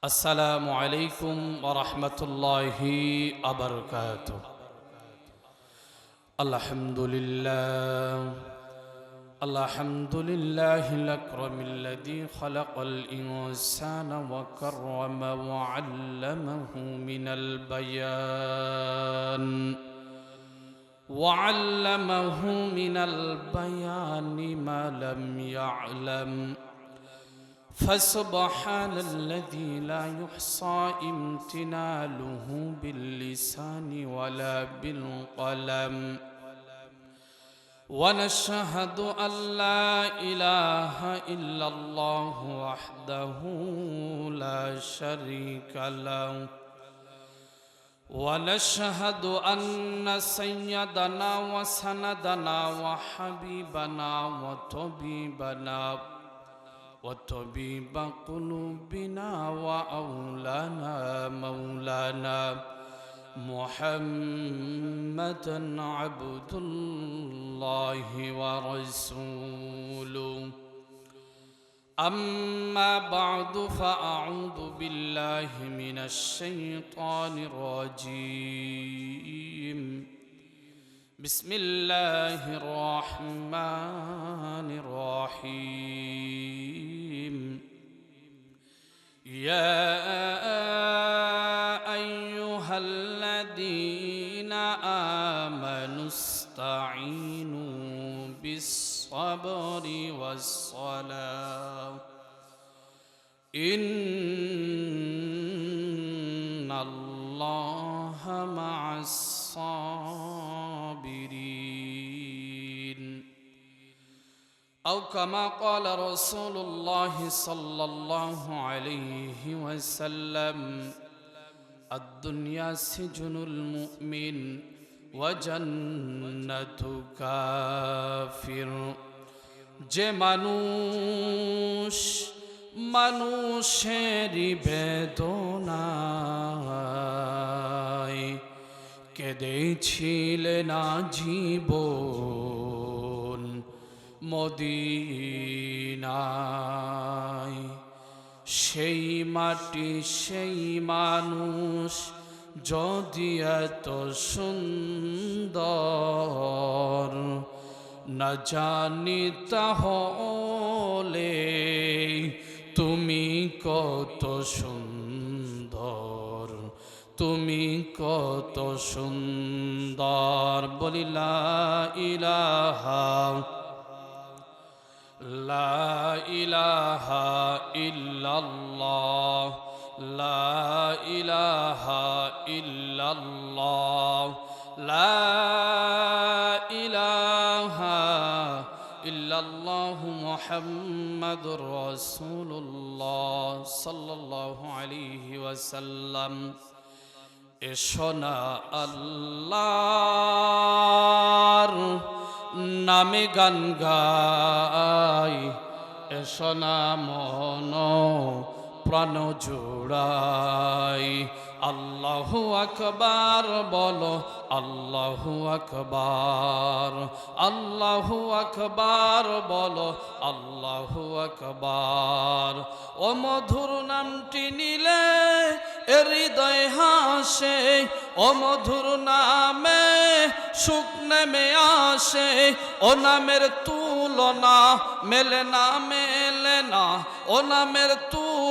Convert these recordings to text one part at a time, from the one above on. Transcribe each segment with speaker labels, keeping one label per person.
Speaker 1: السلام عليكم ورحمة الله وبركاته. الحمد لله الحمد لله الأكرم الذي خلق الإنسان وكرم وعلمه من البيان وعلمه من البيان ما لم يعلم. فسبحان الذي لا يحصى امتناله باللسان ولا بالقلم. ونشهد أن لا إله إلا الله وحده لا شريك له. ونشهد أن سيدنا وسندنا وحبيبنا وطبيبنا وطبيب قلوبنا وأولانا مولانا محمدا عبد الله ورسوله أما بعد فأعوذ بالله من الشيطان الرجيم بسم الله الرحمن الرحيم. يا أيها الذين آمنوا استعينوا بالصبر والصلاة. إن الله مع الصابرين. أو كما قال رسول الله صلى الله عليه وسلم الدنيا سجن المؤمن وجنة كافر যে মানুষ মানুষেরই বেদনায় কেঁদেছিলেন জীবন মদিনায়। সেই মাটি, সেই মানুষ যদি এত সুন্দর না জানি তাহলে তুমি কত সুন্দর, তুমি কত সুন্দর। বলিলা ইলাহা লা ইলাহা ইল্লাল্লাহ লা ইলাহা ইল্লাল্লাহ লা ইলাহা ইল্লাল্লাহ মুহাম্মাদুর রাসূলুল্লাহ সাল্লাল্লাহু আলাইহি ওয়াসাল্লাম এসো না আল্লাহর নামে গান গাই। এসনা মন প্রাণ জোড়াই। আল্লাহু আকবার, বলো আল্লাহু আকবার আল্লাহু আকবার, বলো আল্লাহু আকবার। ও মধুর নামটি নিলে হৃদয় হাসে, ও মধুর নামে সুখ নেমে আসে, ও নামের তুলনা মেলে না মেলে না, ও নামের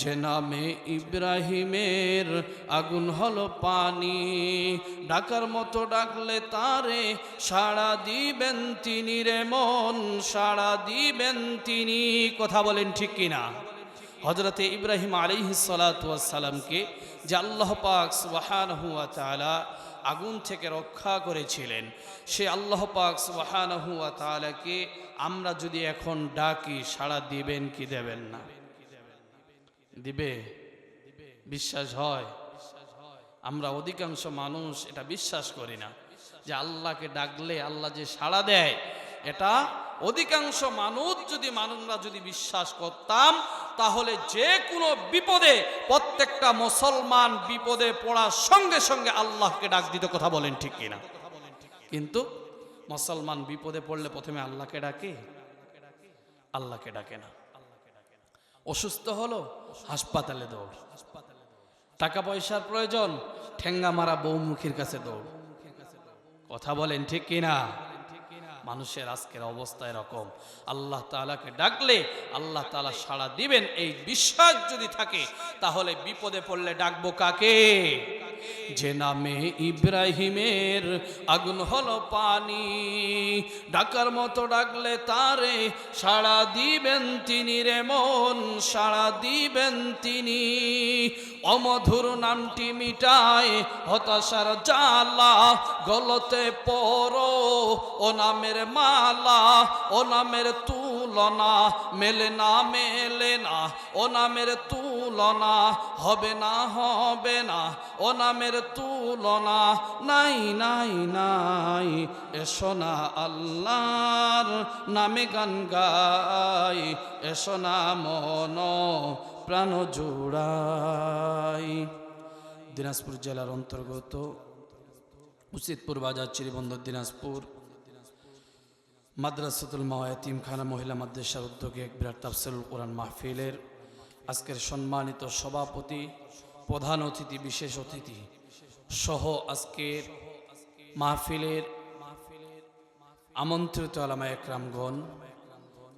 Speaker 1: যে নামে ইব্রাহিমের আগুন হলো পানি। ডাকার মতো ডাকলে তারে সাড়া দিবেন তিনি রে মন, সাড়া দিবেন তিনি। কথা বলেন ঠিক কিনা? হজরতে ইব্রাহিম আলিহি সালাতামকে যে আল্লাহ পাক সুবাহান হুয়া তালা আগুন থেকে রক্ষা করেছিলেন, সে আল্লাহ পাক সুবাহান হুয়া তালাকে আমরা যদি এখন ডাকি, সাড়া দিবেন কি দেবেন না? দিবে। বিশ্বাস হয়। আমরা অধিকাংশ মানুষ এটা বিশ্বাস করি না। যে আল্লাহকে ডাকলে আল্লাহ যে সাড়া দেয়, এটা অধিকাংশ মানুষ যদি মানুষরা যদি বিশ্বাস করতাম, তাহলে যে কোনো বিপদে, প্রত্যেকটা মুসলমান বিপদে পড়ার সঙ্গে সঙ্গে আল্লাহকে ডাক দিতে, কথা বলেন ঠিক কিনা? কিন্তু মুসলমান বিপদে পড়লে প্রথমে আল্লাহকে ডাকে। আল্লাহকে ডাকে না। অসুস্থ হলো, হাসপাতালে দৌড়। টাকা পয়সার প্রয়োজন, ঠেঙ্গা মারা বৌমুখীর কাছে দৌড়। কথা বলেন ঠিক কিনা? মানুষের আজকের অবস্থা এরকম। আল্লাহ তালাকে ডাকলে, আল্লাহ তালা সাড়া দিবেন। এই বিশ্বাস যদি থাকে, তাহলে বিপদে পড়লে ডাকবো কাকে? যে নামে ইব্রাহিমের আগুন হলো পানি। ডাকার মতো ডাকলে তারে সাড়া দিবেন তিনি রে মন, সাড়া দিবেন তিনি। অমধুর নামটি মিটায় হতাশার জালা গলতে পড়ো ও নামের মালা, ও নামের তুলনা, মেলে না মেলে না। ও নামের তুলনা, হবে না হবে না। ও নামের তুলনা, নাই নাই নাই। এসো না আল্লাহর নামে গান গাই, এসো না মন প্রাণ জোড়াই। দিনাজপুর জেলার অন্তর্গত উচিতপুর বাজার, চিরিবন্দর দিনাজপুর। মাদ্রাসাতুল মাওয়াতিমখানা মহিলা মাদ্রাসার উদ্যোগে এক বিরাট তাফসিলুল কোরআন মাহফিলের আজকের সম্মানিত সভাপতি, প্রধান অতিথি, বিশেষ অতিথি সহ আজকের মাহফিলের আমন্ত্রিত আলামা একরামগণ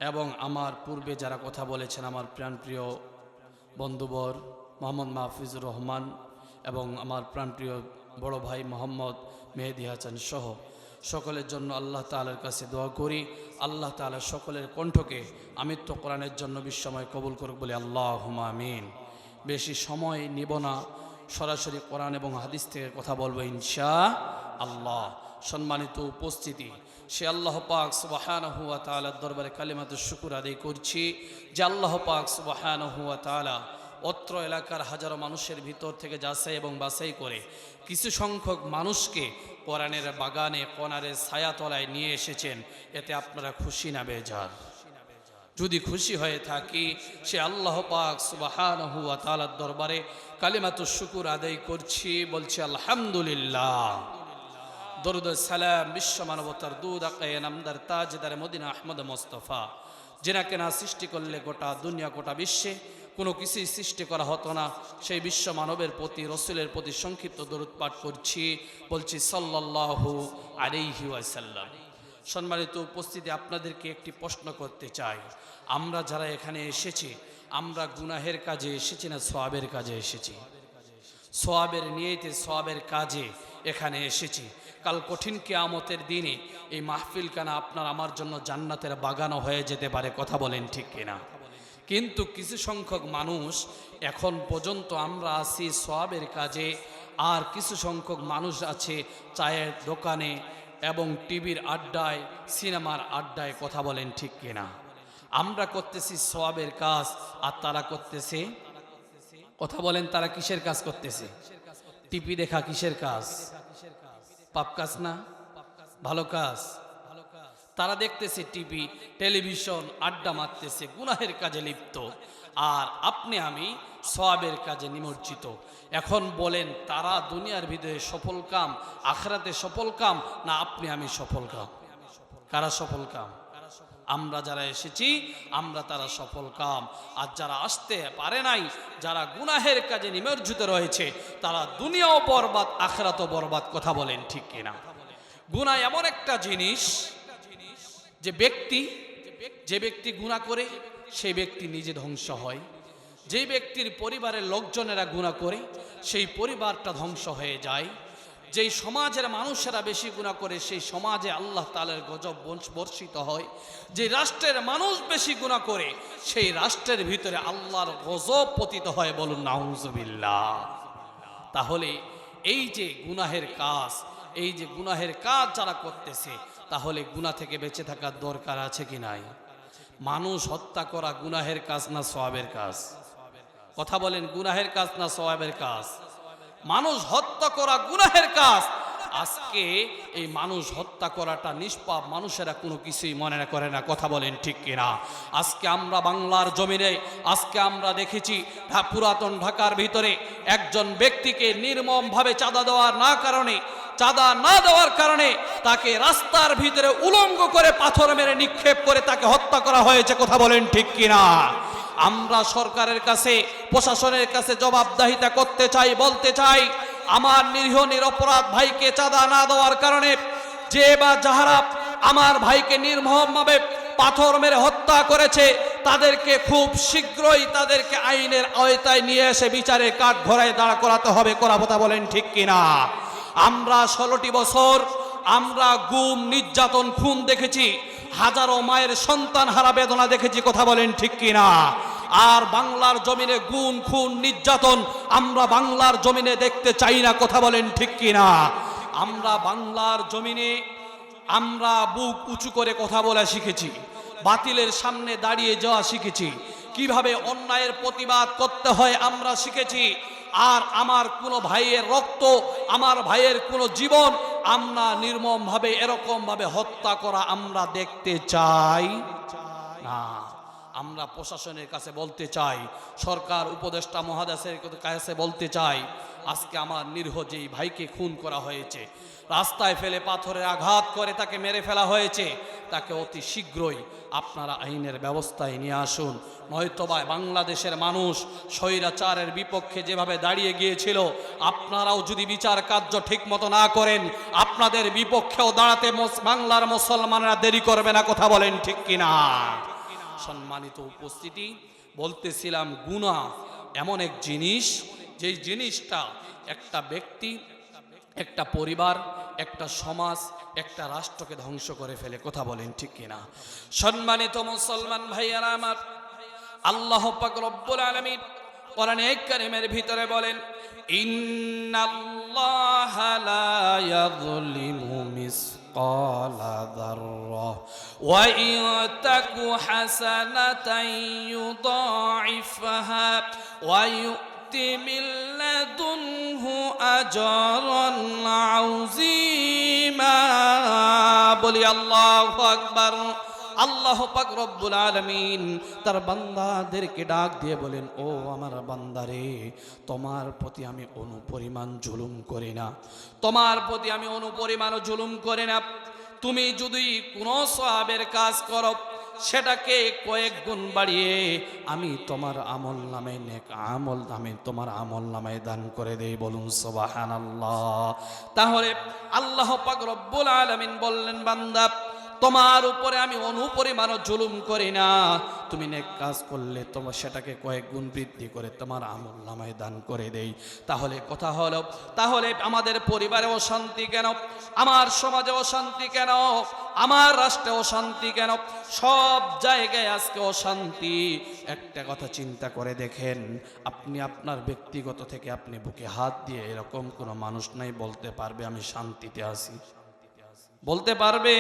Speaker 1: এবং আমার পূর্বে যারা কথা বলেছেন আমার প্রাণপ্রিয় বন্ধুবর মোহাম্মদ মাহফিজুর রহমান এবং আমার প্রাণপ্রিয় বড় ভাই মোহাম্মদ মেহেদি হাসান সহ সকলের জন্য আল্লাহ তালার কাছে দোয়া করি। আল্লাহ তালা সকলের কণ্ঠকে আমিত্ব কোরআনের জন্য বিশ্বময় কবুল করুক বলে আল্লাহ আমিন। বেশি সময় নিব না, সরাসরি কোরআন এবং হাদিস থেকে কথা বলব ইনশা আল্লাহ সম্মানিত উপস্থিতি, সে আল্লাহ পাক সুবাহান হুয়া তালার দরবারে কালিমাত শুকুর আদায় করছি, যে আল্লাহ পাক সুবাহান হুয়া তালা অত্র এলাকার হাজারো মানুষের ভিতর থেকে যাচাই এবং বাছাই করে কিছু সংখ্যক মানুষকে কোরআনের বাগানে কোরআনের ছায়াতলায় নিয়ে এসেছেন। এতে আপনারা খুশি না বেজার? যদি খুশি হয়ে থাকি, সে আল্লাহ পাক সুবাহান তালার দরবারে কালিমাত শুকুর আদায় করছি, বলছি আলহামদুলিল্লাহ। দরুদ সালাম বিশ্ব মানবতার দুধ আকায় নামদার তাজদার মদিনা আহমদ মোস্তফা, যেনাকে না সৃষ্টি করলে গোটা দুনিয়া, গোটা বিশ্বে কোনো কিছুই সৃষ্টি করা হতো না। সেই বিশ্ব মানবের প্রতি, রসুলের প্রতি সংক্ষিপ্ত দরুদ পাঠ করছি, বলছি সাল্লাল্লাহু আলাইহি ওয়াসাল্লাম। সম্মানিত উপস্থিতি, আপনাদেরকে একটি প্রশ্ন করতে চাই। আমরা যারা এখানে এসেছি, আমরা গুনাহের কাজে এসেছি না সোয়াবের কাজে এসেছি? সোয়াবের নিয়েতে, সোয়াবের কাজে এখানে এসেছি। কাল কঠিন কেয়ামতের দিনে এই মাহফিল কানা আপনার, আমার জন্য জান্নাতের বাগানো হয়ে যেতে পারে, কথা বলেন ঠিক কিনা? কিন্তু কিছু সংখ্যক মানুষ এখন পর্যন্ত আমরা আছি সোয়াবের কাজে, আর কিছু সংখ্যক মানুষ আছে চায়ের দোকানে এবং টিভির আড্ডায়, সিনেমার আড্ডায় কথা বলেন ঠিক কিনা। আমরা করতেছি সোয়াবের কাজ, আর তারা করতেছে কথা বলেন তারা কিসের কাজ করতেছে? টিপি দেখা কিসের কাজ? পাপ কাজ না? ভালো কাজ? তারা দেখতেছে টিভি, টেলিভিশন, আড্ডা মারতেছে, গুনাহের কাজে লিপ্ত। আর আপনি, আমি সওয়াবের কাজে নিমজ্জিত। এখন বলেন, তারা দুনিয়ার ভিতরে সফল কাম, আখরাতে সফল কাম, না আপনি, আমি সফল কাম? কারা সফল কাম? আমরা যারা এসেছি, আমরা তারা সফল কাম। আর যারা আসতে পারে নাই, যারা গুনাহের কাজে নিমজ্জিত রয়েছে, তারা দুনিয়াও বরবাদ, আখরাতও বরবাদ, কথা বলেন ঠিক কিনা? গুনাহ এমন একটা জিনিস যে ব্যক্তি যে ব্যক্তি গুণা করে সেই ব্যক্তি নিজে ধ্বংস হয়। যে ব্যক্তির পরিবারের লোকজনেরা গুণা করে, সেই পরিবারটা ধ্বংস হয়ে যায়। যেই সমাজের মানুষেরা বেশি গুণা করে, সেই সমাজে আল্লাহ তালের গজব বর্ষিত হয়। যে রাষ্ট্রের মানুষ বেশি গুণা করে, সেই রাষ্ট্রের ভিতরে আল্লাহর গজব পতিত হয় বলুন, নাউজুবিল্লাহ। তাহলে এই যে গুনাহের কাজ, এই যে গুনাহের কাজ যারা করতেছে তাহলে গুনাহ থেকে বেঁচে থাকার দরকার আছে কি নাই? মানুষ হত্যা করা গুনাহের কাজ না সওয়াবের কাজ? কথা বলেন, গুনাহের কাজ না সওয়াবের কাজ? মানুষ হত্যা করা গুনাহের কাজ। আজকে এই মানুষ হত্যা করাটা নিষ্পাপ মানুষেরা কোনো কিছুই মনে করে না। কথা বলেন ঠিক কিনা? আজকে আমরা বাংলার জমিনে, আজকে আমরা দেখেছি পুরাতন ঢাকার ভিতরে একজন ব্যক্তিকে নির্মমভাবে চাঁদা দেওয়ার না কারণে চাঁদা না দেওয়ার কারণে তাকে রাস্তার ভিতরে উলঙ্গ করে পাথর মেরে নিক্ষেপ করে তাকে হত্যা করা হয়েছে, কথা বলেন ঠিক কিনা? আমরা সরকারের কাছে, প্রশাসনের কাছে জবাবদাহিতা করতে চাই, বলতে চাই, আমার নিরীহ, নিরপরাধ ভাইকে চাঁদা না দেওয়ার কারণে যে বা যাহারা আমার ভাইকে নির্মমভাবে পাথর মেরে হত্যা করেছে, তাদেরকে খুব শীঘ্রই তাদেরকে আইনের আওতায় নিয়ে এসে বিচারে কাঠ ঘোড়ায় দাঁড়া করাতে হবে করাপতা বলেন ঠিক কিনা? আমরা ষোলোটি বছর আমরা গুম, নির্যাতন, খুন দেখেছি। হাজারো মায়ের সন্তান হারা বেদনা দেখেছি, কথা বলেন ঠিক কিনা? আর বাংলার জমিনে গুম, খুন, নির্যাতন আমরা বাংলার জমিনে দেখতে চাই না, কথা বলেন ঠিক কিনা? আমরা বাংলার জমিনে আমরা বুক উঁচু করে কথা বলা শিখেছি। বাতিলের সামনে দাঁড়িয়ে যাওয়া শিখেছি। কীভাবে অন্যায়ের প্রতিবাদ করতে হয় আমরা শিখেছি। আর আমার কোনো ভাইয়ের রক্ত, আমার ভাইয়ের কোনো জীবন, আমরা নির্মমভাবে, এরকমভাবে হত্যা করা আমরা দেখতে চাই। না, আমরা প্রশাসনের কাছে বলতে চাই, সরকার, উপদেষ্টা, মহাদেশের কাছে বলতে চাই, আজকে আমার নিরীহ যেই ভাইকে খুন করা হয়েছে রাস্তায় ফেলে পাথরের আঘাত করে তাকে মেরে ফেলা হয়েছে। তাকে অতি শীঘ্রই আপনারা আইনের ব্যবস্থায় নিয়ে আসুন। নয়তোবা বাংলাদেশের মানুষ স্বৈরাচারের বিপক্ষে যেভাবে দাঁড়িয়ে গিয়েছিল, আপনারাও যদি বিচার কার্য ঠিক মতো না করেন, আপনাদের বিপক্ষেও দাঁড়াতে বাংলার মুসলমানরা দেরি করবে না, কথা বলেন ঠিক কিনা? সম্মানিত উপস্থিতি, বলতেছিলাম গুণা এমন এক জিনিস, যেই জিনিসটা একটা ব্যক্তি একটা পরিবার, একটা সমাজ, একটা রাষ্ট্রকে ধ্বংস করে ফেলে, কথা বলেন ঠিক কিনা? সম্মানিত মুসলমান ভাইয়ারা আমার, আল্লাহ পাক রব্বুল আলামিন কোরআনে কারিমের ভিতরে বলেন, ইন্নাল্লাহা লা মিন লাদুনহু আজরান আযীমা বলি আল্লাহু আকবার। আল্লাহ পাক রব্বুল আলামিন তার বান্দাদেরকে ডাক দিয়ে বলেন, ও আমার বান্দারে, তোমার প্রতি আমি অনুপরিমাণ জুলুম করি না। তোমার প্রতি আমি অনুপরিমাণ জুলুম করি না। তুমি যদি কোনো সওয়াবের কাজ করো সেটাকে কয়েক গুণ বাড়িয়ে আমি তোমার আমল নামে নেক আমল আমি তোমার আমল নামে দান করে দেই বলুন সবাহান আল্লাহ তাহলে আল্লাহ পাক রব্বুল আলমিন বললেন, বান্দা তোমার উপরে আমি অনুপরিমাণ জুলুম করি না। তুমি নেক কাজ করলে তোমার সেটাকে কয়েক গুণ বৃদ্ধি করে তোমার আমল নামায় দান করে দেই। তাহলে কথা হলো, তাহলে আমাদের পরিবারে অশান্তি কেন? আমার সমাজে অশান্তি কেন? আমার রাষ্ট্রে অশান্তি কেন? সব জায়গায় আজকে অশান্তি একটা কথা চিন্তা করে দেখেন, আপনি আপনার ব্যক্তিগত থেকে আপনি বুকে হাত দিয়ে এরকম কোনো মানুষ নাই বলতে পারবে আমি শান্তিতে আছি। বলতে পারবে?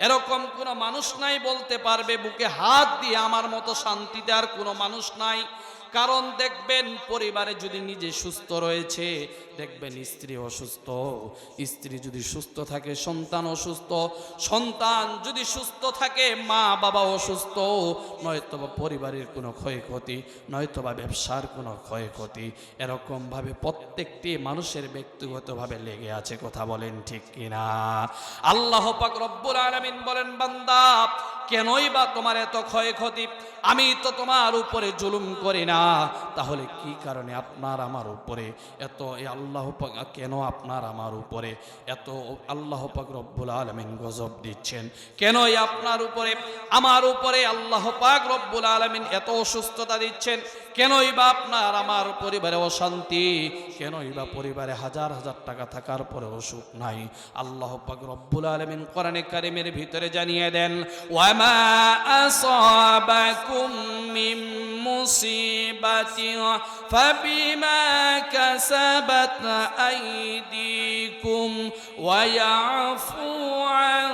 Speaker 1: এরকম কোনো মানুষ নাই বলতে পারবে, বুকে হাত দিয়ে আমার মতো শান্তিতে আর কোনো মানুষ নাই। কারণ দেখবেন পরিবারে যদি নিজে সুস্থ রয়েছে, দেখবেন স্ত্রী অসুস্থ। স্ত্রী যদি সুস্থ থাকে, সন্তান অসুস্থ। সন্তান যদি সুস্থ থাকে, মা বাবা অসুস্থ, নয়তোবা পরিবারের কোনো ক্ষয়ক্ষতি, নয়তোবা ব্যবসার কোনো ক্ষয়ক্ষতি, এরকমভাবে প্রত্যেকটি মানুষের ব্যক্তিগতভাবে লেগে আছে কথা বলেন ঠিক কিনা? আল্লাহ পাক রব্বুল আলামিন বলেন, বান্দা, কেনই বা তোমার এত ক্ষয়ক্ষতি? আমি তো তোমার উপরে জুলুম করি না। তাহলে কি কারণে আপনার আমার উপরে? এত আল্লাহ কেন আপনার আমার উপরে? এত আল্লাহ পাক রব্বুল আলমিন গজব দিচ্ছেন। কেনই আপনার উপরে? আমার উপরে আল্লাহ পাক রব্বুল আলমিন এত অসুস্থতা দিচ্ছেন। কেনই বা আপনার আমার পরিবারে অশান্তি? কেনই বা পরিবারে হাজার হাজার টাকা থাকার পরে অসুখ নাই? আল্লাহ পাক রব্বুল আলমিন কোরআনে কারিমের ভিতরে জানিয়ে দেন ওয়ামা আসাবাকুম মুসিবাতিন ফাবিমা কাসাবাত আইদিকুম ওয়া ইয়াফু আন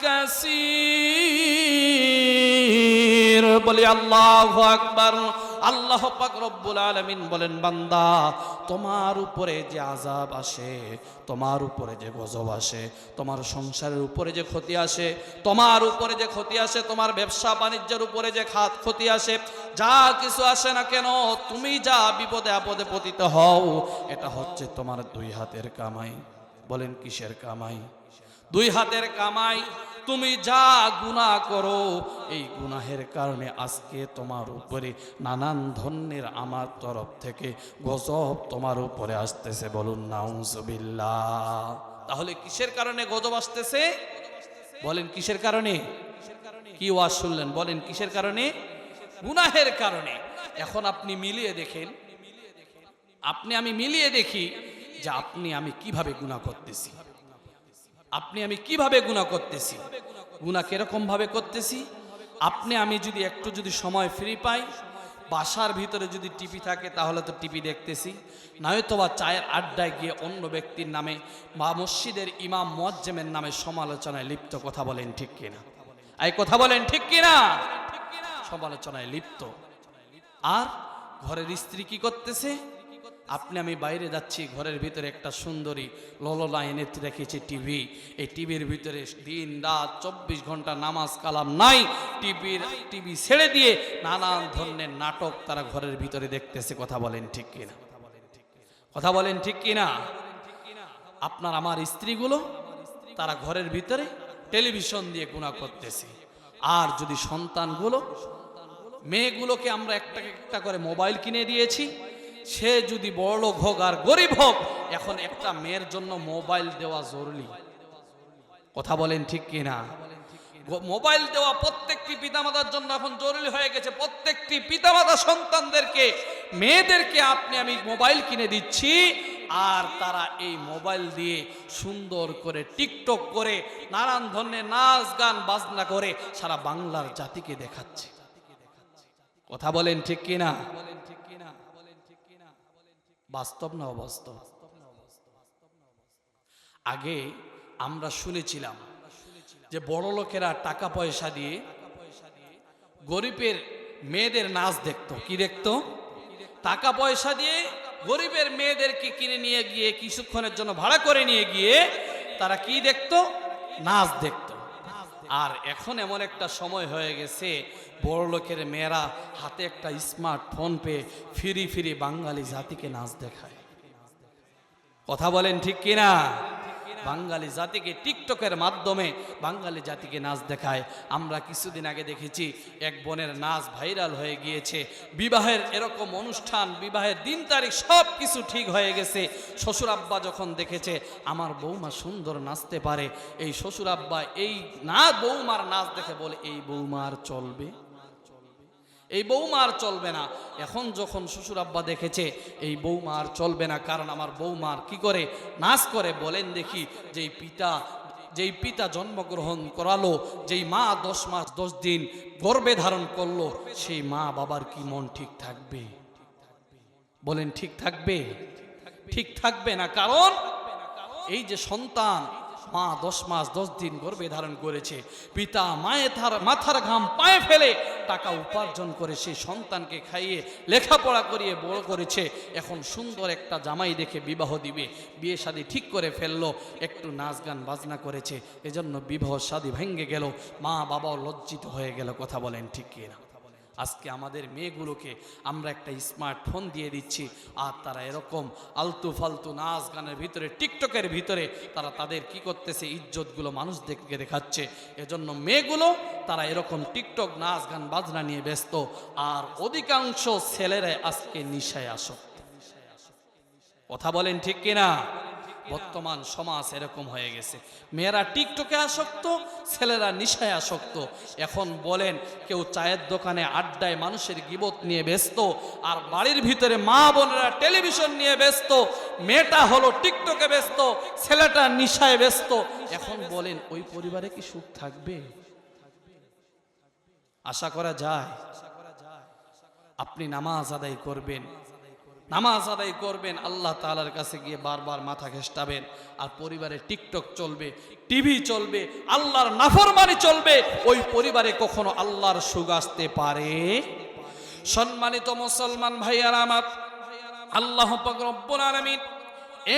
Speaker 1: কাসীর বলি আল্লাহু আকবার আল্লাহ পাক রব্বুল আলামিন বলেন, বান্দা, তোমার উপরে যে আজাব আসে, তোমার উপরে যে গজব আসে, তোমার সংসারের উপরে যে ক্ষতি আসে, তোমার উপরে যে ক্ষতি আসে, তোমার ব্যবসা বাণিজ্যের উপরে যে খাত ক্ষতি আসে, যা কিছু আসে না কেন, তুমি যা বিপদে আপদে পতিত হও, এটা হচ্ছে তোমার দুই হাতের কামাই। বলেন, কিসের কামাই? দুই হাতের কামাই, তুমি যা গুনাহ করো, এই গুনাহের কারণে আজকে তোমার উপরে নানান ধরনের আমার তরফ থেকে গজব তোমার উপরে আসতেছে বলুন, নাউজুবিল্লাহ। তাহলে কিসের কারণে গজব আসতেছে? বলেন, কিসের কারণে? কি ওয়াজ শুনলেন? বলেন, কিসের কারণে? গুনাহের কারণে। এখন আপনি মিলিয়ে দেখেন, আপনি আমি মিলিয়ে দেখি যে আপনি আমি কীভাবে গুনাহ করতেছি। আপনি আমি কীভাবে গুণা করতেছি? গুণা কীরকম ভাবে করতেছি? আপনি আমি যদি একটু যদি সময় ফ্রি পাই, বাসার ভিতরে যদি টিভি থাকে তাহলে তো টিভি দেখতেছি। নয়তো বা চায়ের আড্ডায় গিয়ে অন্য ব্যক্তির নামে বা মসজিদের ইমাম মোয়াজ্জেমের নামে সমালোচনায় লিপ্ত কথা বলেন ঠিক কিনা? এই কথা বলেন ঠিক কিনা? সমালোচনায় লিপ্ত। আর ঘরের স্ত্রী কি করতেছে? আপনি আমি বাইরে যাচ্ছি, ঘরের ভিতরে একটা সুন্দরী ললনা এনে রেখেছে টিভি। এই টিভির ভিতরে দিন রাত চব্বিশ ঘণ্টা নামাজ কালাম নাই, টিভির টিভি ছেড়ে দিয়ে নানান ধরনের নাটক তারা ঘরের ভিতরে দেখতেছে, কথা বলেন ঠিক কিনা? কথা বলেন ঠিক কিনা? আপনার আমার স্ত্রীগুলো তারা ঘরের ভিতরে টেলিভিশন দিয়ে গুণা করতেছে। আর যদি সন্তানগুলো, মেয়েগুলোকে আমরা একটা একটা করে মোবাইল কিনে দিয়েছি সে যদি বড় হোক আর গরিব হোক, এখন একটা মেয়ের জন্য মোবাইল দেওয়া জরুরি। কথা বলেন ঠিক কিনা? মোবাইল দেওয়া প্রত্যেকটি পিতামাতার জন্য এখন জরুরি হয়ে গেছে। প্রত্যেকটি পিতামাতা সন্তানদেরকে, মেয়েদেরকে আপনি আমি মোবাইল কিনে দিচ্ছি, আর তারা এই মোবাইল দিয়ে সুন্দর করে টিকটক করে নানান ধরনের নাচ গান, বাজনা করে সারা বাংলার জাতিকে দেখাচ্ছে। কথা বলেন ঠিক কিনা? বাস্তব না অবাস্তব? আগে আমরা শুনেছিলাম যে বড় লোকেরা টাকা পয়সা দিয়ে গরিবের মেয়েদের নাচ দেখতো। কি দেখত? টাকা পয়সা দিয়ে গরিবের মেয়েদেরকে কিনে নিয়ে গিয়ে কিছুক্ষণের জন্য ভাড়া করে নিয়ে গিয়ে তারা কি দেখত? নাচ দেখতো। আর এখন এমন একটা সময় হয়ে গেছে বড় লোকের মেয়েরা হাতে একটা স্মার্টফোন পেয়ে ফিরি ফিরি বাঙালি জাতিকে নাচ দেখায়। কথা বলেন ঠিক কিনা? বাঙালি জাতিকে টিকটকের মাধ্যমে বাঙালি জাতিকে নাচ দেখায়। আমরা কিছুদিন আগে দেখেছি এক বোনের নাচ ভাইরাল হয়ে গিয়েছে। বিবাহের এরকম অনুষ্ঠান, বিবাহের দিন তারিখ সব কিছু ঠিক হয়ে গেছে। শ্বশুর আব্বা যখন দেখেছে, আমার বৌমা সুন্দর নাচতে পারে। এই শ্বশুর আব্বা এই না বৌমার নাচ দেখে বলে, এই বৌমার চলবে? এই বৌমা আর চলবে না। এখন যখন শ্বশুর আব্বা দেখেছে, এই বৌমা আর চলবে না, কারণ আমার বৌমার কি করে? নাচ করে। বলেন দেখি, যেই পিতা যেই পিতা জন্মগ্রহণ করালো, যেই মা দশ মাস, দশ দিন গর্বে ধারণ করল, সেই মা বাবার কি মন ঠিক থাকবে? বলেন ঠিক থাকবে? ঠিক থাকবে না। কারণ এই যে সন্তান মা দশ মাস, দশ দিন গর্ভে ধারণ করেছে। পিতা মায়ের তার মাথার ঘাম পায়ে ফেলে টাকা উপার্জন করে সেই সন্তানকে খাইয়ে লেখাপড়া করিয়ে বড় করেছে। এখন সুন্দর একটা জামাই দেখে বিবাহ দিবে। বিয়ে শাদী ঠিক করে ফেলল, একটু নাচ গান, বাজনা করেছে। এজন্য বিবাহ শাদী ভেঙ্গে গেল। মা বাবাও লজ্জিত হয়ে গেল, কথা বলেন ঠিক কিনা। আজকে আমাদের মেয়েগুলোকে আমরা একটা স্মার্টফোন দিয়ে দিচ্ছি। আর তারা এরকম আলতু ফালতু নাচ গানের ভিতরে, টিকটকের ভিতরে, তারা তাদের কি করতেছে? ইজ্জতগুলো মানুষদেরকে দেখাচ্ছে। এজন্য মেয়েগুলো, তারা এরকম টিকটক নাচ গান বাজনা নিয়ে ব্যস্ত। আর অধিকাংশ ছেলেরাই আজকে নিশায় আসক্ত। কথা বলেন ঠিক কিনা? বর্তমান সমাজ এরকম হয়ে গেছে। মেয়েরা টিকটকে আসক্ত, ছেলেরা নিশায় আসক্ত। এখন বলেন, কেউ চায়ের দোকানে আড্ডায় মানুষের গিবত নিয়ে ব্যস্ত, আর বাড়ির ভিতরে মা বোনেরা টেলিভিশন নিয়ে ব্যস্ত, মেয়েটা হলো টিকটকে ব্যস্ত, ছেলেটা নিশায় ব্যস্ত। এখন বলেন, ওই পরিবারে কি সুখ থাকবে? আশা করা যায়, আপনি নামাজ আদায় করবেন নামাজ আদায় করবেন, আল্লাহ তালার কাছে গিয়ে বারবার মাথা ঘেষ্টাবেন। আর পরিবারে টিকটক চলবে, টিভি চলবে, আল্লাহর নাফরমানি চলবে, ওই পরিবারে কখনো আল্লাহর সুখ আসতে পারে। সম্মানিত মুসলমান ভাইয়ার আমার, আল্লাহ রব্বুল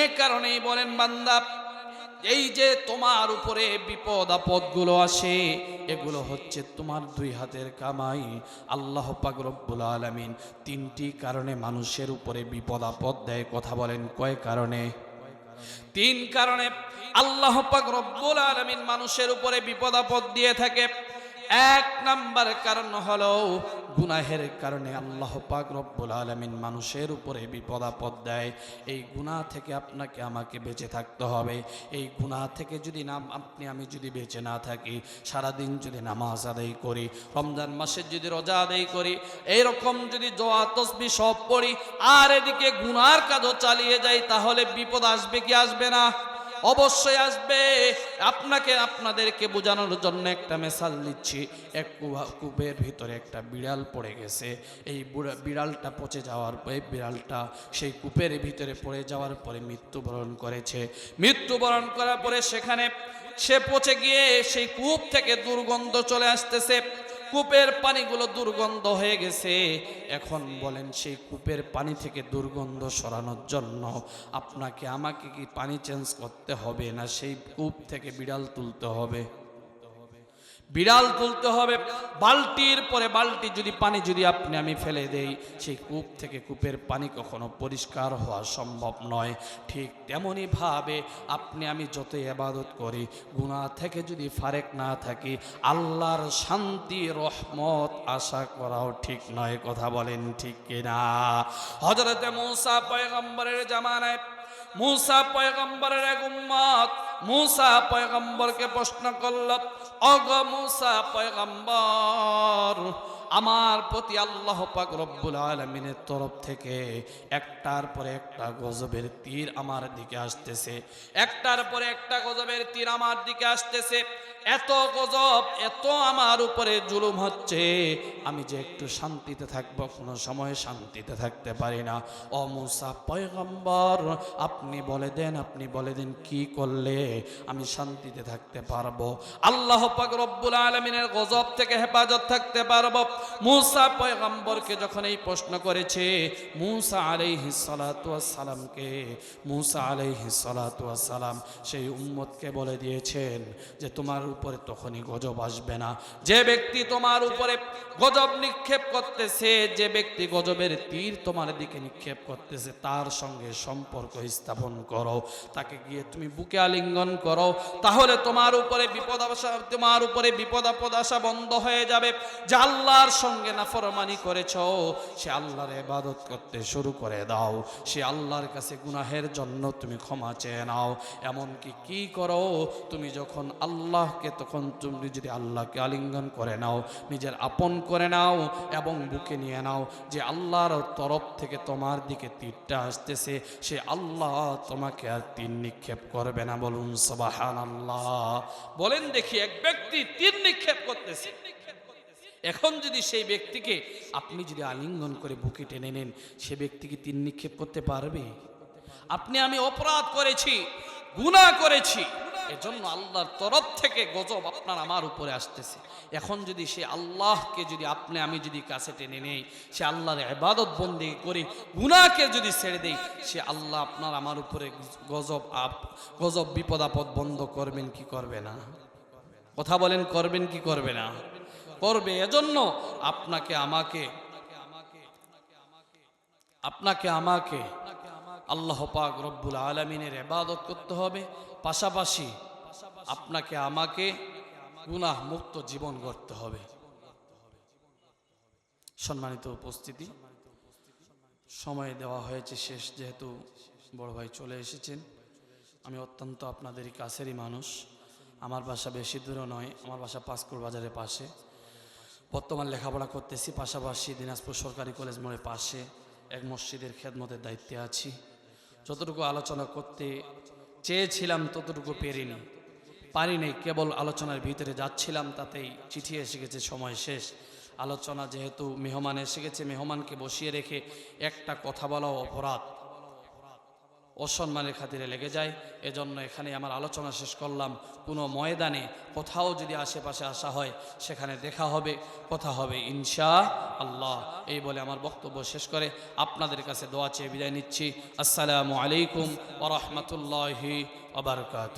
Speaker 1: এ কারণেই বলেন, বান্দা এই যে তোমার উপরে বিপদ আপদগুলো আসে, এগুলো হচ্ছে তোমার দুই হাতের কামাই। আল্লাহ পাক আলামিন তিনটি কারণে মানুষের উপরে বিপদ আপদ দেয়, কথা বলেন কয় কারণে? তিন কারণে আল্লাহ পাক আলামিন মানুষের উপরে বিপদ আপদ দিয়ে থাকে। এক নাম্বার কারণ হলো গুনাহের কারণে আল্লাহ পাক রব্বুল আলামিন মানুষের উপরে বিপদ আপদ দেয়। এই গুনাহ থেকে আপনাকে আমাকে বেঁচে থাকতে হবে। এই গুনাহ থেকে যদি না আপনি, আমি যদি বেঁচে না থাকি, সারাদিন যদি নামাজ আদায় করি, রমজান মাসের যদি রোজা আদায় করি এইরকম যদি দোয়া, তসবি সব পড়ি, আর এদিকে গুনার কাজও চালিয়ে যাই, তাহলে বিপদ আসবে কি আসবে না? অবশ্যই আসবে। আপনাকে, আপনাদেরকে বোঝানোর জন্য একটা মেশাল দিচ্ছি এক কূপের ভিতরে একটা বিড়াল পড়ে গেছে। এই বিড়ালটা পচে যাওয়ার পরে বিড়ালটা সেই কূপের ভিতরে পড়ে যাওয়ার পরে মৃত্যুবরণ করেছে। মৃত্যুবরণ করার পরে সেখানে সে পচে গিয়ে সেই কূপ থেকে দুর্গন্ধ চলে আসতেছে। কূপের পানিগুলো দুর্গন্ধ হয়ে গেছে। এখন বলেন, সেই কূপের পানি থেকে দুর্গন্ধ সরানোর জন্য আপনাকে আমাকে কি পানি চেঞ্জ করতে হবে না? সেই কূপ থেকে বিড়াল তুলতে হবে। বিড়াল তুলতে হবে, বালতির পরে বালতি যদি পানি যদি আপনি, আমি ফেলে দেই। সেই কূপ থেকে কূপের পানি কখনো পরিষ্কার হওয়া সম্ভব নয়। ঠিক তেমনই ভাবে আপনি, আমি যত এবাদত করি, গুনাহ থেকে যদি ফারেক না থাকি, আল্লাহর শান্তি, রহমত আশা করাও ঠিক নয়। কথা বলেন ঠিক কিনা? হজরতে মৌসা পয়গম্বরের জামানায়, মুসা পয়গম্বরের এক উম্মত মুসা পয়গম্বরকে প্রশ্ন করল অগ মুসা পয়গম্বর আমার প্রতি আল্লাহ পাক রব্বুল আলমিনের তরফ থেকে একটার পরে একটা গজবের তীর আমার দিকে আসতেছে। একটার পরে একটা গজবের তীর আমার দিকে আসতেছে। এত গজব, এত আমার উপরে জুলুম হচ্ছে। আমি যে একটু শান্তিতে থাকব, কোনো সময় শান্তিতে থাকতে পারি না। ও মুসা পয়গম্বর, আপনি বলে দেন, আপনি বলে দেন, কি করলে আমি শান্তিতে থাকতে পারব? আল্লাহ পাক রব্বুল আলমিনের গজব থেকে হেফাজত থাকতে পারব। মুসা পয়গম্বরকে যখন এই প্রশ্ন করেছে, মুসা আলাইহি সালামকে মুসা আলাইহি সালাম সেই উম্মতকে বলে দিয়েছেন যে, তোমার উপরে তখনই গজব আসবে না। যে ব্যক্তি তোমার উপরে গজব নিক্ষেপ করতেছে, যে ব্যক্তি গজবের তীর তোমার দিকে নিক্ষেপ করতেছে, তার সঙ্গে সম্পর্ক স্থাপন করো। তাকে গিয়ে তুমি বুকে আলিঙ্গন করো। তাহলে তোমার উপরে বিপদ আসা তোমার উপরে বিপদ আপদ আসা বন্ধ হয়ে যাবে। যে সঙ্গে নাফরমানি করেছ, সে আল্লাহর ইবাদত করতে শুরু করে দাও। সে আল্লাহর কাছে গুনাহের জন্য তুমি ক্ষমা চেয়ে নাও। এমনকি কি করো, তুমি যখন আল্লাহকে, তখন তুমি যদি আল্লাহকে আলিঙ্গন করে নাও, নিজের আপন করে নাও এবং বুকে নিয়ে নাও যে আল্লাহর তরফ থেকে তোমার দিকে তীরটা আসতেছে, সে আল্লাহ তোমাকে আর তীর নিক্ষেপ করবে না। বলুন সবাহান আল্লাহ বলেন দেখি, এক ব্যক্তি তীর নিক্ষেপ করতেছে। এখন যদি সেই ব্যক্তিকে আপনি যদি আলিঙ্গন করে বুকে টেনে নেন, সে ব্যক্তিকে তিন নিক্ষেপ করতে পারবে? আপনি আমি অপরাধ করেছি, গুনাহ করেছি, এজন্য আল্লাহর তরফ থেকে গজব আপনার আমার উপরে আসতেছে। এখন যদি সে আল্লাহকে যদি আপনি আমি যদি কাছে টেনে নেই, সে আল্লাহর এবাদত বন্দি করি গুনাহকে যদি ছেড়ে দেই, সে আল্লাহ আপনার আমার উপরে গজব আপ, গজব বিপদ আপদ বন্ধ করবেন কি করবে না? কথা বলেন, করবেন কি করবে না? করবে এজন্য আপনাকে আমাকে আপনাকে আমাকে আল্লাহ পাক রব্বুল আলমিনের এবাদত করতে হবে। পাশাপাশি আপনাকে আমাকে গুনাহ মুক্ত জীবন গড়তে হবে। সম্মানিত উপস্থিতি, সময় দেওয়া হয়েছে শেষ, যেহেতু বড় ভাই চলে এসেছেন। আমি অত্যন্ত আপনাদেরই কাছেরই মানুষ। আমার বাসা বেশি দূরে নয়, আমার বাসা পাঁচকুর বাজারের পাশে। বর্তমান লেখাপড়া করতেছি, পাশাপাশি দিনাজপুর সরকারি কলেজ মোড়ের পাশে এক মসজিদের খেদমতের দায়িত্বে আছি। যতটুকু আলোচনা করতে চেয়েছিলাম, ততটুকু পেরিনি। পারিনি, কেবল আলোচনার ভিতরে যাচ্ছিলাম, তাতেই চিঠি এসে গেছে, সময় শেষ। আলোচনা যেহেতু মেহমান এসে গেছে, মেহমানকে বসিয়ে রেখে একটা কথা বলা অপরাধ। অসম্মানের খাতিরে লেগে যায়। এজন্য এখানে আমার আলোচনা শেষ করলাম। কোনো ময়দানে কোথাও যদি আশেপাশে আসা হয়, সেখানে দেখা হবে, কথা হবে ইনশা আল্লাহ এই বলে আমার বক্তব্য শেষ করে আপনাদের কাছে দোয়া চেয়ে বিদায় নিচ্ছি। আসসালামু আলাইকুম ওরহমতুল্লাহি আবরকাত